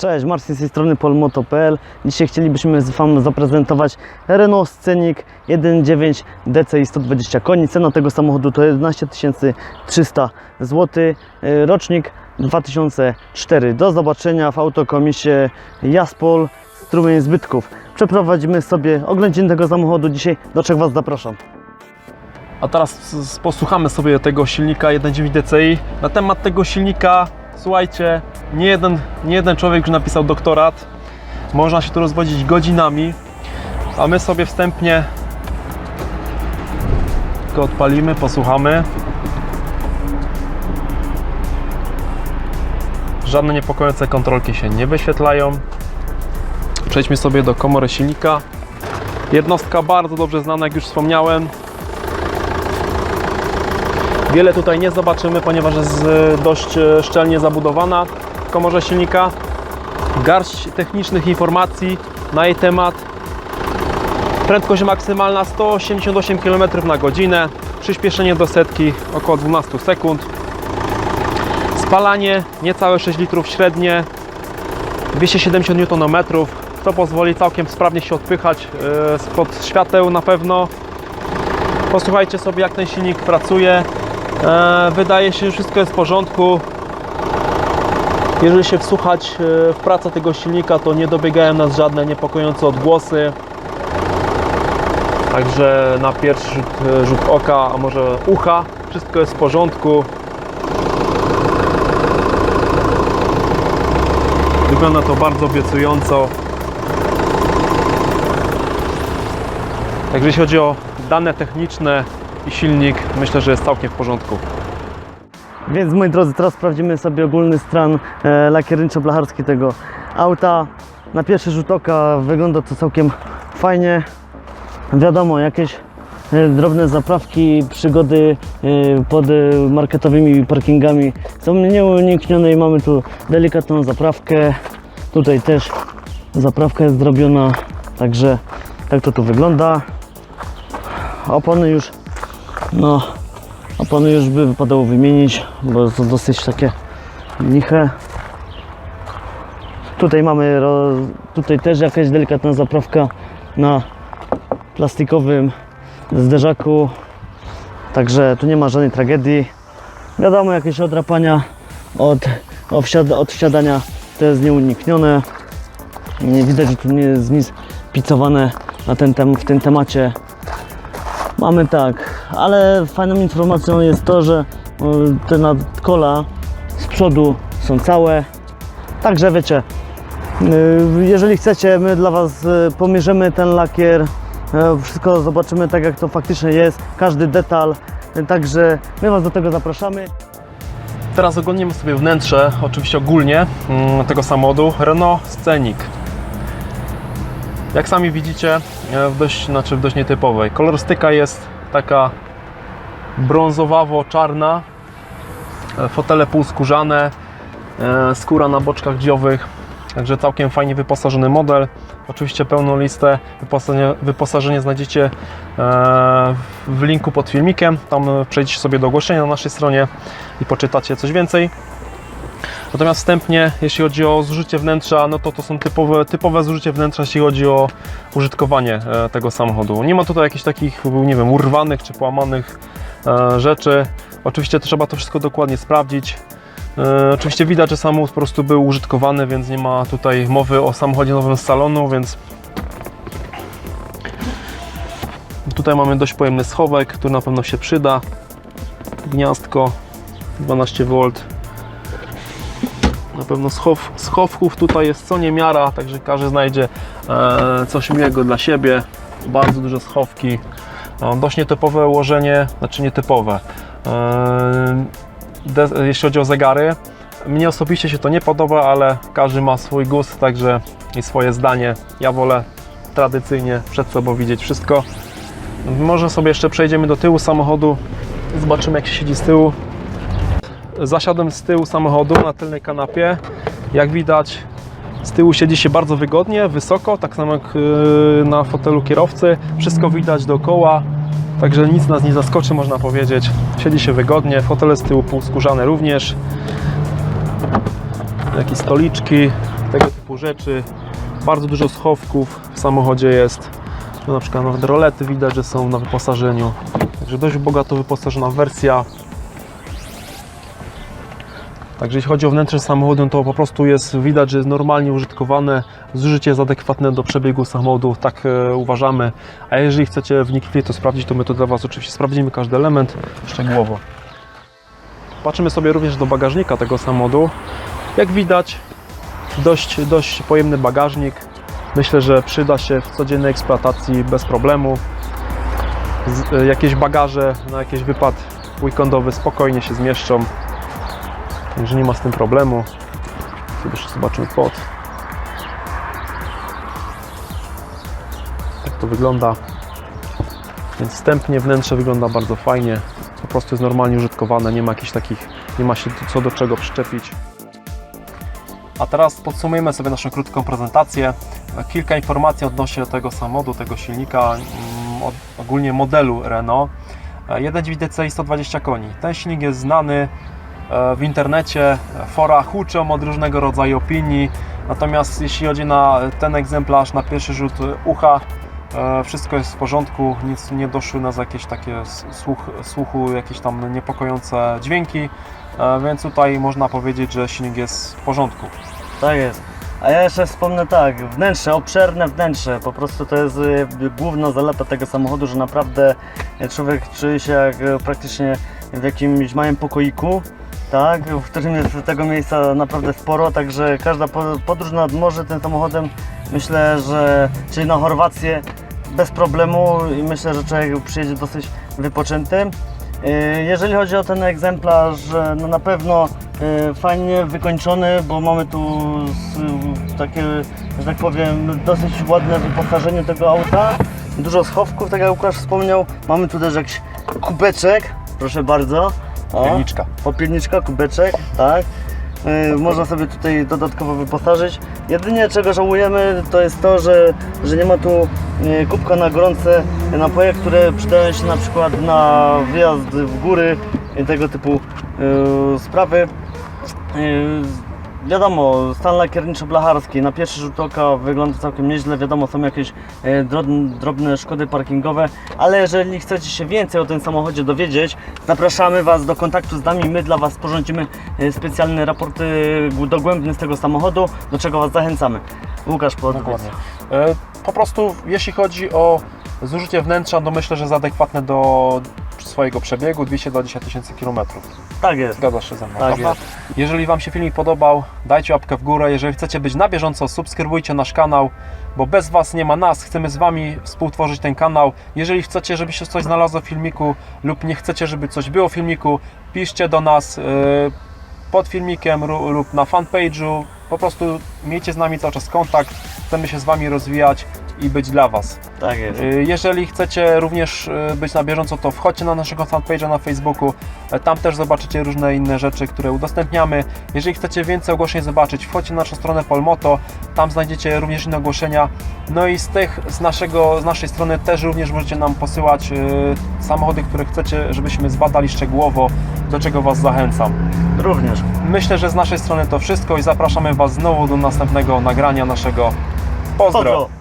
Cześć, Marcin z tej strony polmoto.pl. Dzisiaj chcielibyśmy Wam zaprezentować Renault Scenic 1.9 DCI 120 koni. Cena tego samochodu to 11 300 zł. Rocznik 2004. Do zobaczenia w autokomisie Jaspol Strumień Zbytków. Przeprowadzimy sobie oględzin tego samochodu dzisiaj, do czego Was zapraszam. A teraz posłuchamy sobie tego silnika 1.9 DCI. Na temat tego silnika, słuchajcie, nie jeden, nie jeden człowiek już napisał doktorat. Można się tu rozwodzić godzinami, a my sobie wstępnie go odpalimy, posłuchamy. Żadne niepokojące kontrolki się nie wyświetlają. Przejdźmy sobie do komory silnika. Jednostka bardzo dobrze znana, jak już wspomniałem. Wiele tutaj nie zobaczymy, ponieważ jest e, dość e, szczelnie zabudowana w komorze silnika. Garść technicznych informacji na jej temat. Prędkość maksymalna 188 km na godzinę. Przyspieszenie do setki około 12 sekund. Spalanie niecałe 6 litrów średnie. 270 Nm. To pozwoli całkiem sprawnie się odpychać e, spod świateł na pewno. Posłuchajcie sobie jak ten silnik pracuje. E, wydaje się, że wszystko jest w porządku. Jeżeli się wsłuchać e, w pracę tego silnika, to nie dobiegają nas żadne niepokojące odgłosy. Także na pierwszy rzut, e, rzut oka, a może ucha, wszystko jest w porządku. Wygląda to bardzo obiecująco. Także jeśli chodzi o dane techniczne i silnik, myślę, że jest całkiem w porządku. Więc moi drodzy, teraz sprawdzimy sobie ogólny stan e, lakierniczo-blacharski tego auta. Na pierwszy rzut oka wygląda to całkiem fajnie. Wiadomo, jakieś e, drobne zaprawki, przygody e, pod e, marketowymi parkingami są nieuniknione i mamy tu delikatną zaprawkę. Tutaj też zaprawka jest zrobiona, także tak to tu wygląda. Opony już, no, opony już by wypadało wymienić, bo są dosyć takie liche. Tutaj mamy, tutaj też jakaś delikatna zaprawka na plastikowym zderzaku, także tu nie ma żadnej tragedii. Wiadomo, jakieś odrapania od, od wsiadania to jest nieuniknione. Nie widać, że tu nie jest nic picowane na ten tem, w tym temacie. Mamy tak, ale fajną informacją jest to, że y, te nadkola z przodu są całe. Także wiecie, y, jeżeli chcecie, my dla Was y, pomierzymy ten lakier, wszystko zobaczymy tak jak to faktycznie jest, każdy detal. Także my Was do tego zapraszamy. Teraz oglądniemy sobie wnętrze, oczywiście ogólnie mm, tego samochodu Renault Scenic. Jak sami widzicie, e, w dość, znaczy w dość nietypowej. Kolorystyka jest taka brązowawo-czarna. E, Fotele półskórzane, e, skóra na boczkach dziowych. Także całkiem fajnie wyposażony model. Oczywiście pełną listę wyposażenia, wyposażenie znajdziecie w linku pod filmikiem. Tam przejdziecie sobie do ogłoszenia na naszej stronie i poczytacie coś więcej. Natomiast wstępnie, jeśli chodzi o zużycie wnętrza, no to to są typowe, typowe zużycie wnętrza, jeśli chodzi o użytkowanie e, tego samochodu. Nie ma tutaj jakichś takich, nie wiem, urwanych czy połamanych e, rzeczy. Oczywiście trzeba to wszystko dokładnie sprawdzić. E, Oczywiście widać, że samochód po prostu był użytkowany, więc nie ma tutaj mowy o samochodzie nowym z salonu, więc tutaj mamy dość pojemny schowek, który na pewno się przyda. Gniazdko 12V. Pewno schow, schowków tutaj jest co niemiara, także każdy znajdzie e, coś miłego dla siebie. Bardzo duże schowki. No, dość nietypowe ułożenie, znaczy nietypowe. E, de, jeśli chodzi o zegary, mnie osobiście się to nie podoba, ale każdy ma swój gust, także i swoje zdanie. Ja wolę tradycyjnie przed sobą widzieć wszystko. Może sobie jeszcze przejdziemy do tyłu samochodu, zobaczymy jak się siedzi z tyłu. Zasiadłem z tyłu samochodu na tylnej kanapie. Jak widać, z tyłu siedzi się bardzo wygodnie, wysoko, tak samo jak yy, na fotelu kierowcy. Wszystko widać dookoła, także nic nas nie zaskoczy, można powiedzieć. Siedzi się wygodnie, fotele z tyłu półskórzane również. Jakieś stoliczki, tego typu rzeczy. Bardzo dużo schowków w samochodzie jest. Tu na przykład nawet rolety widać, że są na wyposażeniu. Także dość bogato wyposażona wersja. Także jeśli chodzi o wnętrze samochodu, to po prostu jest widać, że jest normalnie użytkowane, zużycie jest adekwatne do przebiegu samochodu, tak e, uważamy. A jeżeli chcecie wnikliwie to sprawdzić, to my to dla Was oczywiście sprawdzimy każdy element szczegółowo. Patrzymy sobie również do bagażnika tego samochodu. Jak widać, dość, dość pojemny bagażnik. Myślę, że przyda się w codziennej eksploatacji bez problemu. Z, e, jakieś bagaże na jakiś wypad weekendowy spokojnie się zmieszczą. Także nie ma z tym problemu. Sobie jeszcze zobaczymy pod. Tak to wygląda. Więc wstępnie wnętrze wygląda bardzo fajnie. Po prostu jest normalnie użytkowane, nie ma jakichś takich, nie ma się co do czego przyczepić. A teraz podsumujemy sobie naszą krótką prezentację. Kilka informacji odnośnie tego samochodu, tego silnika, mm, ogólnie modelu Renault. 1.9 DCI 120 koni. Ten silnik jest znany w internecie, fora huczą od różnego rodzaju opinii. Natomiast jeśli chodzi na ten egzemplarz, na pierwszy rzut ucha, e, wszystko jest w porządku, nic nie doszły nas jakieś takie słuch, słuchu, jakieś tam niepokojące dźwięki, e, więc tutaj można powiedzieć, że silnik jest w porządku. Tak jest. A ja jeszcze wspomnę tak, wnętrze, obszerne wnętrze, po prostu to jest główna zaleta tego samochodu, że naprawdę człowiek czuje się jak praktycznie w jakimś małym pokoiku, tak, w którym jest tego miejsca naprawdę sporo, także każda po- podróż nad morze tym samochodem myślę, że czyli na Chorwację bez problemu i myślę, że człowiek przyjedzie dosyć wypoczęty. Y, Jeżeli chodzi o ten egzemplarz, no na pewno y, fajnie wykończony, bo mamy tu takie, że tak powiem, dosyć ładne wyposażenie tego auta. Dużo schowków, tak jak Łukasz wspomniał. Mamy tu też jakiś kubeczek, proszę bardzo. O, Pierniczka. Popielniczka, kubeczek, tak. Yy, można sobie tutaj dodatkowo wyposażyć. Jedynie czego żałujemy to jest to, że, że nie ma tu yy, kubka na gorące napoje, które przydają się na przykład na wyjazd w góry i tego typu yy, sprawy. Yy, Wiadomo, stan lakierniczo-blacharski na pierwszy rzut oka wygląda całkiem nieźle. Wiadomo, są jakieś e, drobne, drobne szkody parkingowe, ale jeżeli chcecie się więcej o tym samochodzie dowiedzieć, zapraszamy Was do kontaktu z nami. My dla Was sporządzimy e, specjalne raporty g- dogłębne z tego samochodu, do czego Was zachęcamy. Łukasz. Dokładnie. E, Po prostu jeśli chodzi o zużycie wnętrza, to myślę, że jest adekwatne do swojego przebiegu 220 tysięcy kilometrów. Tak jest. Zgadzasz się ze mną, Tak prawda? Jeżeli Wam się filmik podobał, dajcie łapkę w górę. Jeżeli chcecie być na bieżąco, subskrybujcie nasz kanał, bo bez Was nie ma nas. Chcemy z Wami współtworzyć ten kanał. Jeżeli chcecie, żeby się coś znalazło w filmiku lub nie chcecie, żeby coś było w filmiku, piszcie do nas e, pod filmikiem lub na fanpage'u. Po prostu miejcie z nami cały czas kontakt. Chcemy się z Wami rozwijać i być dla Was. Tak jest. Y, Jeżeli chcecie również y, być na bieżąco, to wchodźcie na naszego fanpage'a na Facebooku. E, Tam też zobaczycie różne inne rzeczy, które udostępniamy. Jeżeli chcecie więcej ogłoszeń zobaczyć, wchodźcie na naszą stronę Polmoto. Tam znajdziecie również inne ogłoszenia. No i z tych, z, naszego, z naszej strony też również możecie nam posyłać y, samochody, które chcecie, żebyśmy zbadali szczegółowo, do czego Was zachęcam. Również. Myślę, że z naszej strony to wszystko i zapraszamy Was znowu do następnego nagrania naszego. Pozdro! Pozdro.